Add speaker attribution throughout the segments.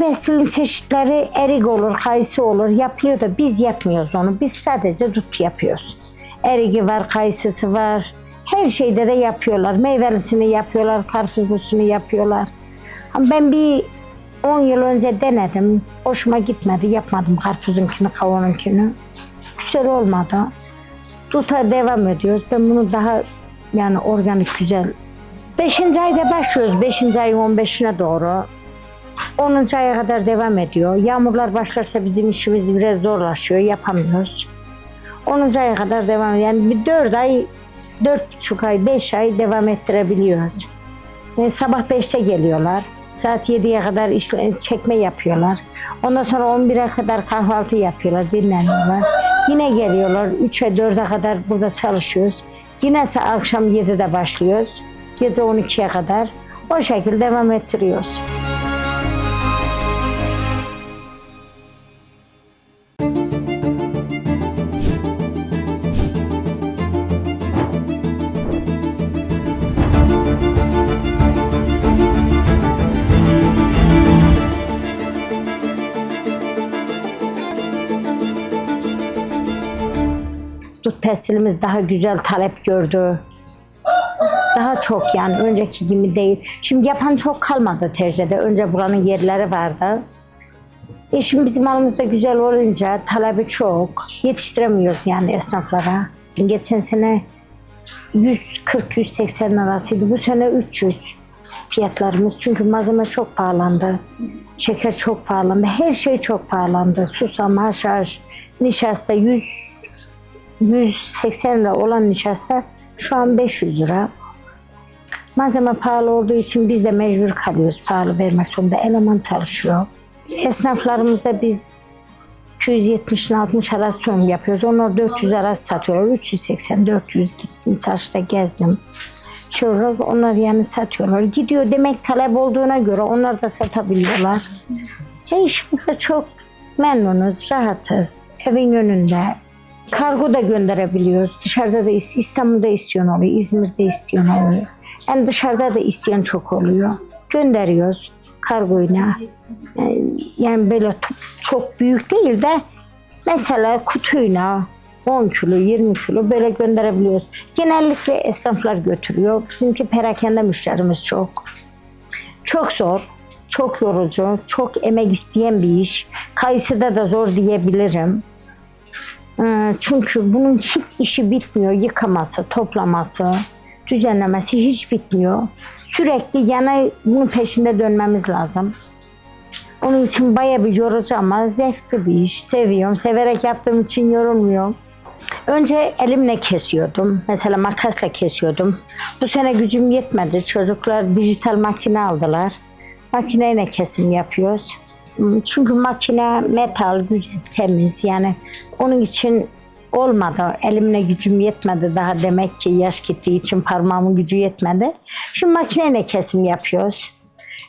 Speaker 1: Beslin çeşitleri erik olur, kayısı olur. Yapılıyor da biz yapmıyoruz onu. Biz sadece dut yapıyoruz. Erigi var, kayısısı var. Her şeyde de yapıyorlar. Meyvelisini yapıyorlar, karpuzlusunu yapıyorlar. Ben bir 10 yıl önce denedim. Hoşuma gitmedi. Yapmadım karpuzunkini, kavununkini. Güzel olmadı. Duta devam ediyoruz. Ben bunu daha yani organik güzel. Beşinci ayda başlıyoruz. Beşinci ayın 15'ine doğru. 10. aya kadar devam ediyor. Yağmurlar başlarsa bizim işimiz biraz zorlaşıyor. Yapamıyoruz. 10. aya kadar devam ediyor. Yani bir 4 ay, 4,5 ay, 5 ay devam ettirebiliyoruz. Yani sabah 5'te geliyorlar. Saat 7'ye kadar işle, çekme yapıyorlar. Ondan sonra 11'e kadar kahvaltı yapıyorlar, dinleniyorlar. Yine geliyorlar. 3'e 4'e kadar burada çalışıyoruz. Yine ise akşam 7'de başlıyoruz. Gece 12'ye kadar. O şekilde devam ettiriyoruz. Dut pestilimiz daha güzel talep gördü. Daha çok yani önceki gibi değil. Şimdi yapan çok kalmadı Terce'de. Önce buranın yerleri vardı. E şimdi bizim malımız da güzel olunca talebi çok. Yetiştiremiyoruz yani esnaflara. Geçen sene 140-180 arasıydı. Bu sene 300 fiyatlarımız. Çünkü malzeme çok pahalandı. Şeker çok pahalandı. Her şey çok pahalandı. Susam, haşhaş, nişasta 100 180 lira olan nişasta şu an 500 lira. Malzeme pahalı olduğu için biz de mecbur kalıyoruz pahalı vermek zorunda. Eleman çalışıyor. Esnaflarımıza biz 270 ile 60 arası sunum yapıyoruz. Onlar 400 arası satıyorlar. 380, 400 gittim çarşıda gezdim. Olarak onlar yani satıyorlar. Gidiyor demek talep olduğuna göre onlar da satabiliyorlar. E işimizde çok memnunuz, rahatız. Evin önünde. Kargo da gönderebiliyoruz. Dışarıda da is- İstanbul'da isteyen oluyor, İzmir'de isteyen oluyor. Yani dışarıda da isteyen çok oluyor. Gönderiyoruz kargoyla. Yani böyle çok büyük değil de mesela kutuyla 10 kilo, 20 kilo böyle gönderebiliyoruz. Genellikle esnaflar götürüyor. Bizimki perakende müşterimiz çok. Çok zor, çok yorucu, çok emek isteyen bir iş. Kayısıda da zor diyebilirim. Ee, Çünkü bunun hiç işi bitmiyor. Yıkaması, toplaması, düzenlemesi hiç bitmiyor. Sürekli yana bunun peşinde dönmemiz lazım. Onun için bayağı bir yorucu ama zevkli bir iş. Seviyorum. Severek yaptığım için yorulmuyorum. Önce elimle kesiyordum. Mesela makasla kesiyordum. Bu sene gücüm yetmedi. Çocuklar dijital makine aldılar. Makineyle kesim yapıyoruz. Hmm, Çünkü makine metal, güzel, temiz. Yani onun için olmadı. Elimle gücüm yetmedi daha demek ki yaş gittiği için parmağımın gücü yetmedi. Şimdi makineyle kesim yapıyoruz.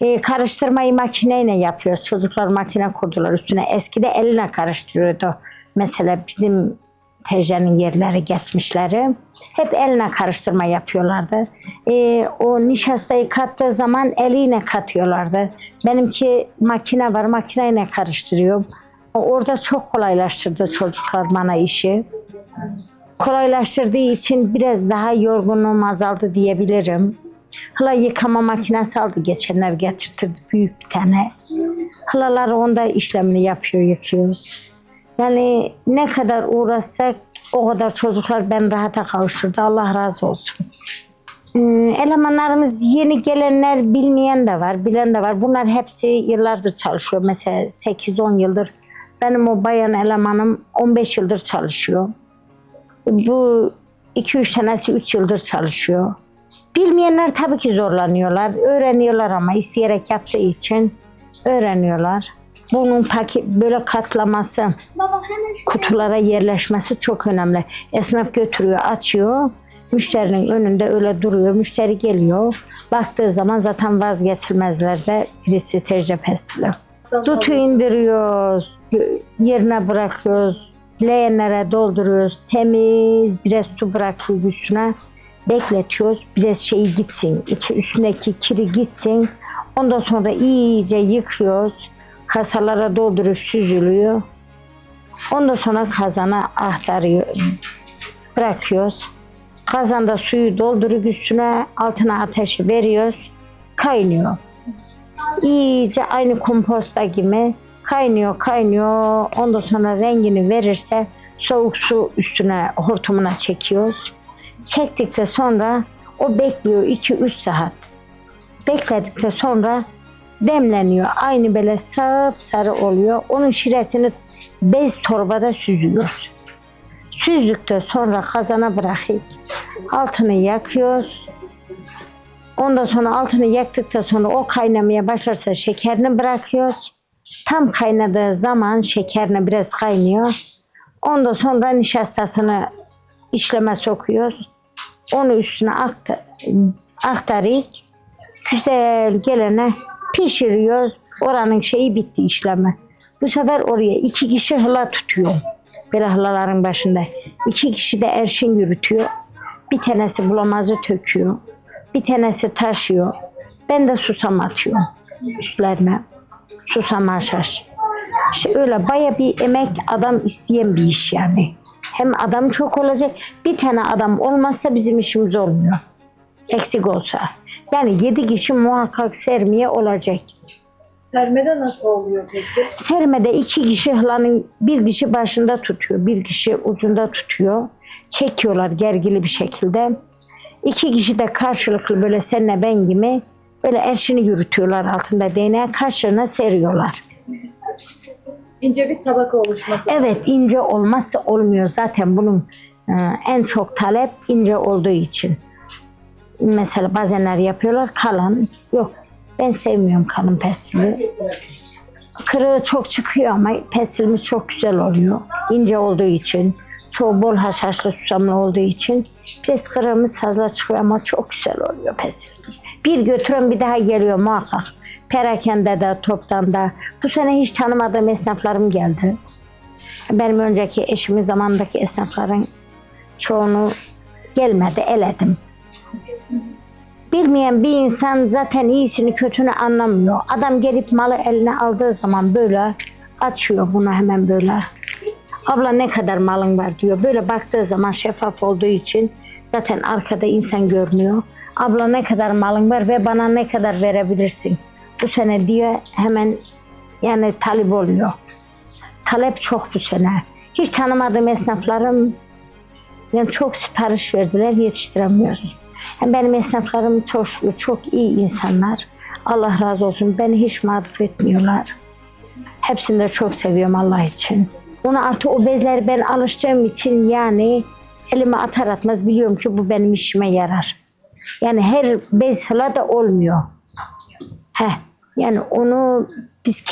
Speaker 1: E, karıştırmayı makineyle yapıyoruz. Çocuklar makine kurdular üstüne. Eskide eline karıştırıyordu. Mesela bizim teyzenin yerleri geçmişleri hep eline karıştırma yapıyorlardı. E, o nişastayı kattığı zaman eliyle katıyorlardı. Benimki makine var makineyle karıştırıyor. Orada çok kolaylaştırdı çocuklar bana işi. Kolaylaştırdığı için biraz daha yorgunluğum azaldı diyebilirim. Hıla yıkama makinesi aldı geçenler getirtirdi büyük bir tane. Hılalar onda işlemini yapıyor yıkıyoruz. Yani ne kadar uğraşsak o kadar çocuklar ben rahata kavuşturdu. Allah razı olsun. Hmm, Elemanlarımız yeni gelenler bilmeyen de var, bilen de var. Bunlar hepsi yıllardır çalışıyor. Mesela 8-10 yıldır. Benim o bayan elemanım 15 yıldır çalışıyor. Bu 2-3 tanesi 3 yıldır çalışıyor. Bilmeyenler tabii ki zorlanıyorlar. Öğreniyorlar ama isteyerek yaptığı için öğreniyorlar. Bunun paket böyle katlaması, kutulara yerleşmesi çok önemli. Esnaf götürüyor, açıyor. Müşterinin önünde öyle duruyor. Müşteri geliyor. Baktığı zaman zaten vazgeçilmezlerde birisi tecrübe pestili. Dutu indiriyoruz, yerine bırakıyoruz, leğenlere dolduruyoruz, temiz biraz su bırakıyoruz üstüne, bekletiyoruz, biraz şeyi gitsin, içi üstündeki kiri gitsin. Ondan sonra iyice yıkıyoruz. Kasalara doldurup süzülüyor. Ondan sonra kazana aktarıyor, bırakıyoruz. Kazanda suyu doldurup üstüne altına ateşi veriyoruz. Kaynıyor. İyice aynı komposta gibi kaynıyor kaynıyor. Ondan sonra rengini verirse soğuk su üstüne hortumuna çekiyoruz. Çektikten sonra o bekliyor 2-3 saat. Bekledikten sonra demleniyor. Aynı böyle sarı sarı oluyor. Onun şiresini bez torbada süzüyoruz. Süzdükten sonra kazana bırakıp altını yakıyoruz. Ondan sonra altını yaktıktan sonra o kaynamaya başlarsa şekerini bırakıyoruz. Tam kaynadığı zaman şekerini biraz kaynıyor. Ondan sonra nişastasını işleme sokuyoruz. Onu üstüne aktar, aktarıp güzel gelene pişiriyoruz. Oranın şeyi bitti işlemi. Bu sefer oraya iki kişi hıla tutuyor. Böyle hılaların başında. İki kişi de erşin yürütüyor. Bir tanesi bulamazı töküyor. Bir tanesi taşıyor. Ben de susam atıyorum üstlerine. Susam haşhaş. İşte öyle baya bir emek adam isteyen bir iş yani. Hem adam çok olacak. Bir tane adam olmazsa bizim işimiz olmuyor. Eksik olsa. Yani yedi kişi muhakkak sermeye olacak.
Speaker 2: Sermede nasıl oluyor peki?
Speaker 1: Sermede iki kişi hılanın bir kişi başında tutuyor, bir kişi ucunda tutuyor. Çekiyorlar gergili bir şekilde. İki kişi de karşılıklı böyle senle ben gibi böyle erşini yürütüyorlar altında değneğe karşılığına seriyorlar.
Speaker 2: İnce bir tabaka oluşması.
Speaker 1: Evet ince olmazsa olmuyor zaten bunun e, en çok talep ince olduğu için. Mesela bazenler yapıyorlar kalın. Yok ben sevmiyorum kalın pestili. Kırığı çok çıkıyor ama pestilimiz çok güzel oluyor. İnce olduğu için. Çoğu bol haşhaşlı susamlı olduğu için. Pes kırığımız fazla çıkıyor ama çok güzel oluyor pestilimiz. Bir götürün bir daha geliyor muhakkak. Perakende de toptan da. Bu sene hiç tanımadığım esnaflarım geldi. Benim önceki eşimin zamandaki esnafların çoğunu gelmedi, eledim. Bilmeyen bir insan zaten iyisini kötünü anlamıyor. Adam gelip malı eline aldığı zaman böyle açıyor bunu hemen böyle. Abla ne kadar malın var diyor. Böyle baktığı zaman şeffaf olduğu için zaten arkada insan görmüyor. Abla ne kadar malın var ve bana ne kadar verebilirsin? Bu sene diye hemen yani talip oluyor. Talep çok bu sene. Hiç tanımadığım esnaflarım yani çok sipariş verdiler yetiştiremiyoruz. Benim esnaflarım çok çok iyi insanlar. Allah razı olsun. Beni hiç mağdur etmiyorlar. Hepsini de çok seviyorum Allah için. Ona artık o bezleri ben alıştığım için yani elime atar atmaz biliyorum ki bu benim işime yarar. Yani her bez hıla da olmuyor. Heh, yani onu biz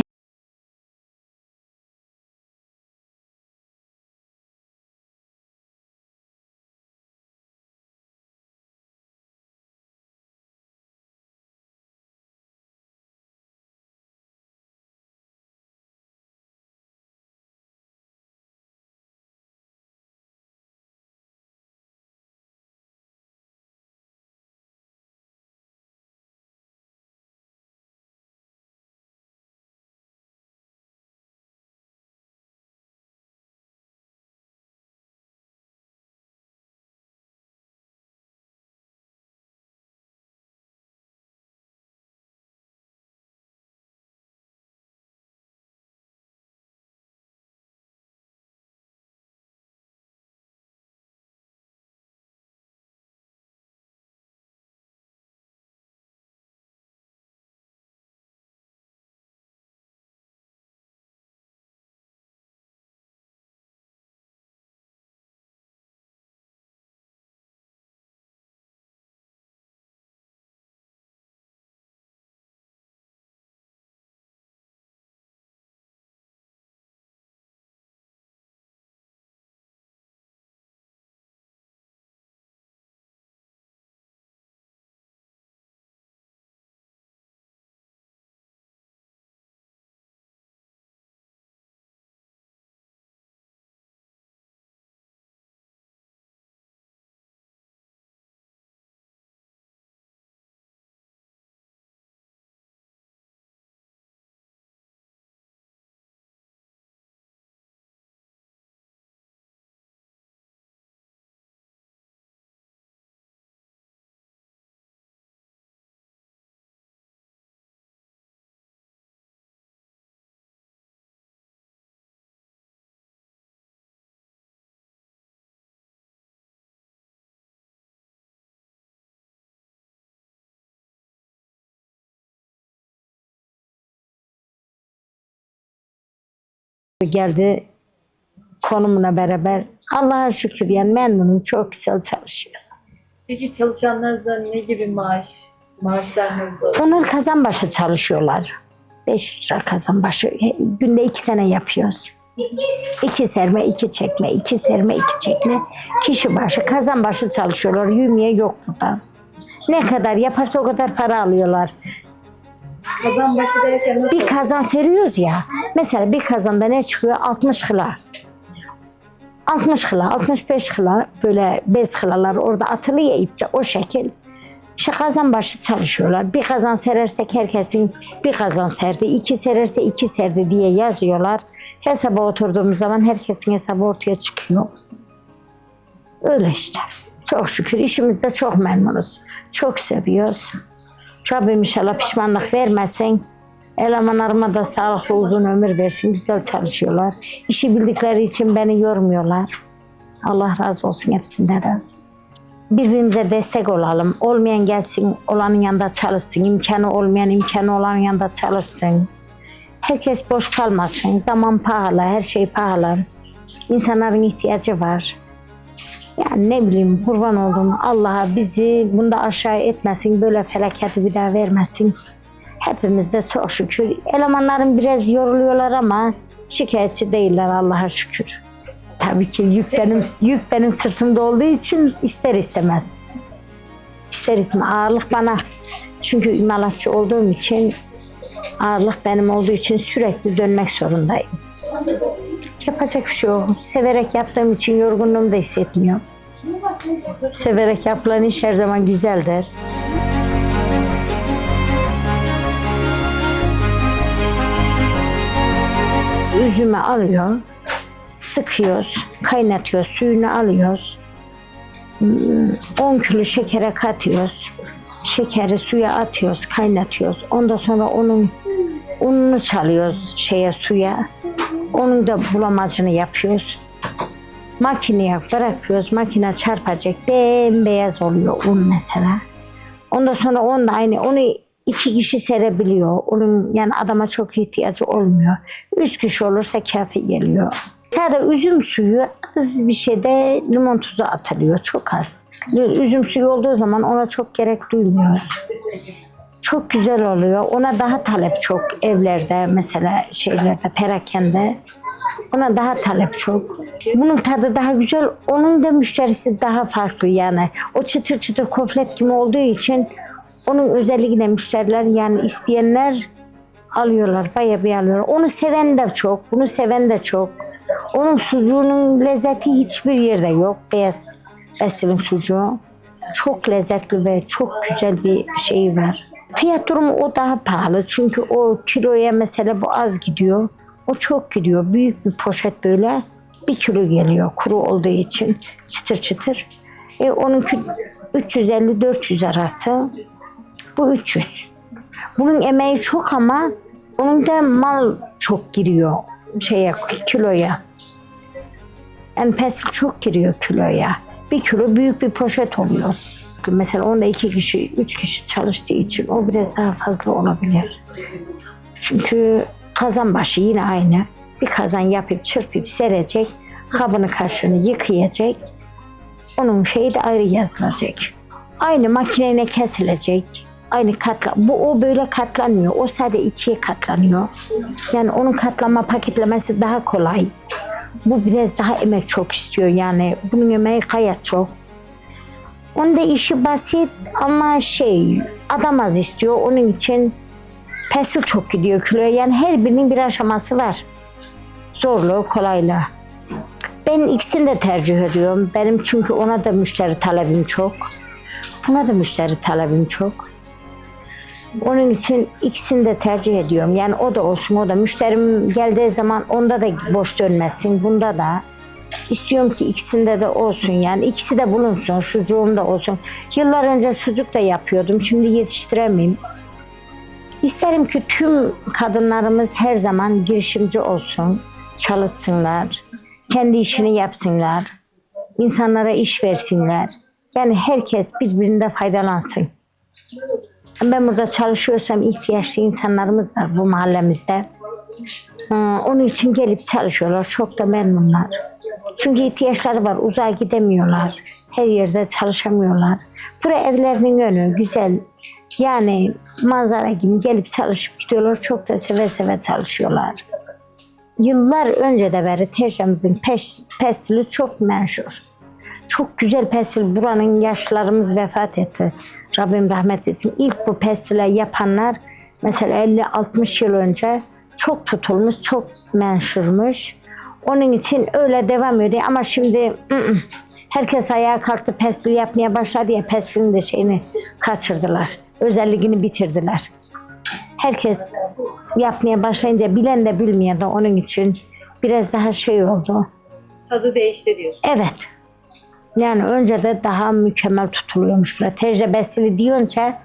Speaker 1: geldi konumuna beraber. Allah'a şükür yani memnunum. Çok güzel çalışıyoruz.
Speaker 2: Peki çalışanlarınıza ne gibi maaş, maaşlar nasıl?
Speaker 1: Onlar kazan başı çalışıyorlar. 500 lira kazan başı. Günde iki tane yapıyoruz. İki serme, iki çekme, iki serme, iki çekme. Kişi başı, kazan başı çalışıyorlar. Yümye yok burada. Ne kadar yaparsa o kadar para alıyorlar.
Speaker 2: Kazan başı derken nasıl?
Speaker 1: Bir kazan seriyoruz ya. Mesela bir kazanda ne çıkıyor? 60 kıla. 60 kıla, 65 kıla böyle bez kılalar orada atılıyor ipte o şekil. İşte kazan başı çalışıyorlar. Bir kazan serersek herkesin bir kazan serdi, iki sererse iki serdi diye yazıyorlar. Hesaba oturduğumuz zaman herkesin hesabı ortaya çıkıyor. Öyle işte. Çok şükür işimizde çok memnunuz. Çok seviyoruz. Rabbim inşallah pişmanlık vermesin. Elemanlarıma da sağlıklı uzun ömür versin. Güzel çalışıyorlar. İşi bildikleri için beni yormuyorlar. Allah razı olsun hepsinden. Birbirimize destek olalım. Olmayan gelsin, olanın yanında çalışsın. İmkanı olmayan imkanı olanın yanında çalışsın. Herkes boş kalmasın. Zaman pahalı, her şey pahalı. İnsanların ihtiyacı var. Yani ne bileyim kurban oldum. Allah'a bizi bunda aşağı etmesin. Böyle felaketi bir daha vermesin. Hepimiz de çok şükür. Elemanların biraz yoruluyorlar ama şikayetçi değiller Allah'a şükür. Tabii ki yük benim yük benim sırtımda olduğu için ister istemez. İster istemez ağırlık bana. Çünkü imalatçı olduğum için ağırlık benim olduğu için sürekli dönmek zorundayım. Yapacak bir şey yok. Severek yaptığım için yorgunluğumu da hissetmiyorum. Severek yapılan iş her zaman güzeldir. Üzümü alıyor, sıkıyoruz, kaynatıyoruz, suyunu alıyoruz. Hmm, 10 kilo şekere katıyoruz. Şekeri suya atıyoruz, kaynatıyoruz. Ondan sonra onun ununu çalıyoruz şeye suya. Onun da bulamacını yapıyoruz. Makineye bırakıyoruz. Makine çarpacak. Bembeyaz oluyor un mesela. Ondan sonra onu da aynı onu iki kişi serebiliyor. Onun yani adama çok ihtiyacı olmuyor. Üç kişi olursa kafi geliyor. Sadece üzüm suyu az bir şeyde limon tuzu atılıyor. Çok az. Üzüm suyu olduğu zaman ona çok gerek duymuyoruz. Çok güzel oluyor. Ona daha talep çok evlerde mesela şeylerde perakende. Ona daha talep çok. Bunun tadı daha güzel. Onun da müşterisi daha farklı yani. O çıtır çıtır koflet gibi olduğu için onun özelliğine müşteriler yani isteyenler alıyorlar. Bayağı bir alıyorlar. Onu seven de çok. Bunu seven de çok. Onun sucuğunun lezzeti hiçbir yerde yok. Beyaz Esil'in sucuğu. Çok lezzetli ve çok güzel bir şey var. Fiyat durumu o daha pahalı. Çünkü o kiloya mesela bu az gidiyor. O çok gidiyor. Büyük bir poşet böyle bir kilo geliyor kuru olduğu için çıtır çıtır. E, onunki 350-400 arası. Bu 300. Bunun emeği çok ama onun da mal çok giriyor şeye kiloya. Yani pesil çok giriyor kiloya. Bir kilo büyük bir poşet oluyor. Mesela onda iki kişi, üç kişi çalıştığı için o biraz daha fazla olabilir. Çünkü kazan başı yine aynı. Bir kazan yapıp çırpıp serecek, kabını kaşığını yıkayacak. Onun şeyi de ayrı yazılacak. Aynı makineyle kesilecek. Aynı katla. Bu o böyle katlanmıyor. O sadece ikiye katlanıyor. Yani onun katlama paketlemesi daha kolay. Bu biraz daha emek çok istiyor yani. Bunun emeği gayet çok. Onun da işi basit ama şey adam az istiyor. Onun için pesil çok gidiyor kiloya. Yani her birinin bir aşaması var. Zorluğu, kolaylığı. Ben ikisini de tercih ediyorum. Benim çünkü ona da müşteri talebim çok. Buna da müşteri talebim çok. Onun için ikisini de tercih ediyorum. Yani o da olsun o da. Müşterim geldiği zaman onda da boş dönmesin. Bunda da. İstiyorum ki ikisinde de olsun yani. ikisi de bulunsun. Sucuğum da olsun. Yıllar önce sucuk da yapıyordum. Şimdi yetiştiremeyim. İsterim ki tüm kadınlarımız her zaman girişimci olsun. Çalışsınlar. Kendi işini yapsınlar. insanlara iş versinler. Yani herkes birbirinde faydalansın. Ben burada çalışıyorsam ihtiyaçlı insanlarımız var bu mahallemizde. Onun için gelip çalışıyorlar. Çok da memnunlar. Çünkü ihtiyaçları var. Uzağa gidemiyorlar. Her yerde çalışamıyorlar. Buraya evlerinin önü güzel. Yani manzara gibi gelip çalışıp gidiyorlar. Çok da seve seve çalışıyorlar. Yıllar önce de beri Tecrübemizin peş, pestili çok menşur. Çok güzel pestil. Buranın yaşlarımız vefat etti. Rabbim rahmet etsin. İlk bu pestile yapanlar mesela 50-60 yıl önce çok tutulmuş, çok menşurmuş. Onun için öyle devam ediyor ama şimdi ı -ı. herkes ayağa kalktı pestil yapmaya başladı ya pestilin de şeyini kaçırdılar. Özelliğini bitirdiler. Herkes yapmaya başlayınca bilen de bilmeyen de onun için biraz daha şey oldu.
Speaker 2: Tadı değişti diyorsun.
Speaker 1: Evet. Yani önce de daha mükemmel tutuluyormuş. Tecrübesini diyonca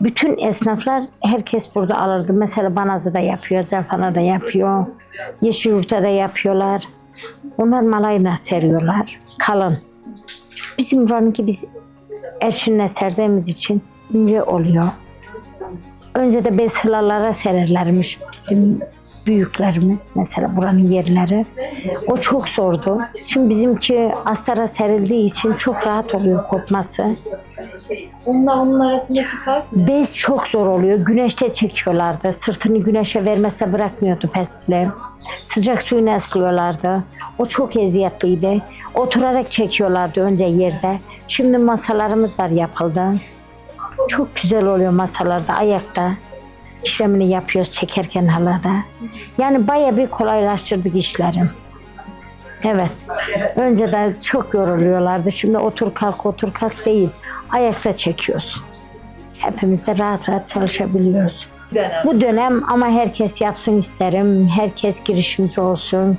Speaker 1: bütün esnaflar herkes burada alırdı. Mesela Banazı da yapıyor, Cafana da yapıyor, Yeşilyurt'ta da yapıyorlar. Onlar malayla seriyorlar. Kalın. Bizim buranınki biz erşinle serdiğimiz için ince oluyor. Önce de bez hılalara sererlermiş bizim büyüklerimiz mesela buranın yerleri. O çok zordu. Şimdi bizimki astara serildiği için çok rahat oluyor kopması.
Speaker 2: Onunla onun arasındaki fark ne?
Speaker 1: Bez çok zor oluyor. Güneşte çekiyorlardı. Sırtını güneşe vermese bırakmıyordu pestili. Sıcak suyunu ıslıyorlardı. O çok eziyetliydi. Oturarak çekiyorlardı önce yerde. Şimdi masalarımız var yapıldı. Çok güzel oluyor masalarda ayakta. İşlemini yapıyoruz çekerken halada. Yani baya bir kolaylaştırdık işlerim. Evet. Önce de çok yoruluyorlardı. Şimdi otur kalk otur kalk değil. Ayakta çekiyoruz. Hepimiz de rahat rahat çalışabiliyoruz.
Speaker 2: dönem.
Speaker 1: Bu dönem ama herkes yapsın isterim. Herkes girişimci olsun.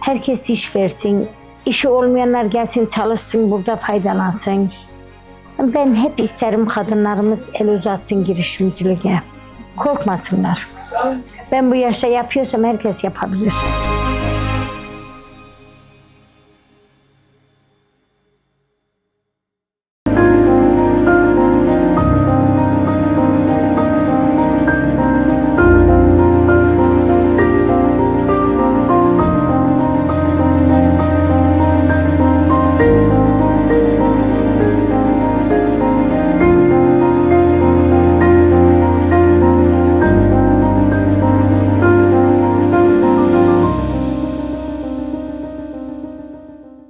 Speaker 1: Herkes iş versin. İşi olmayanlar gelsin çalışsın burada faydalansın. Ben hep isterim kadınlarımız el uzatsın girişimciliğe. Korkmasınlar. Ben bu yaşta yapıyorsam herkes yapabilir.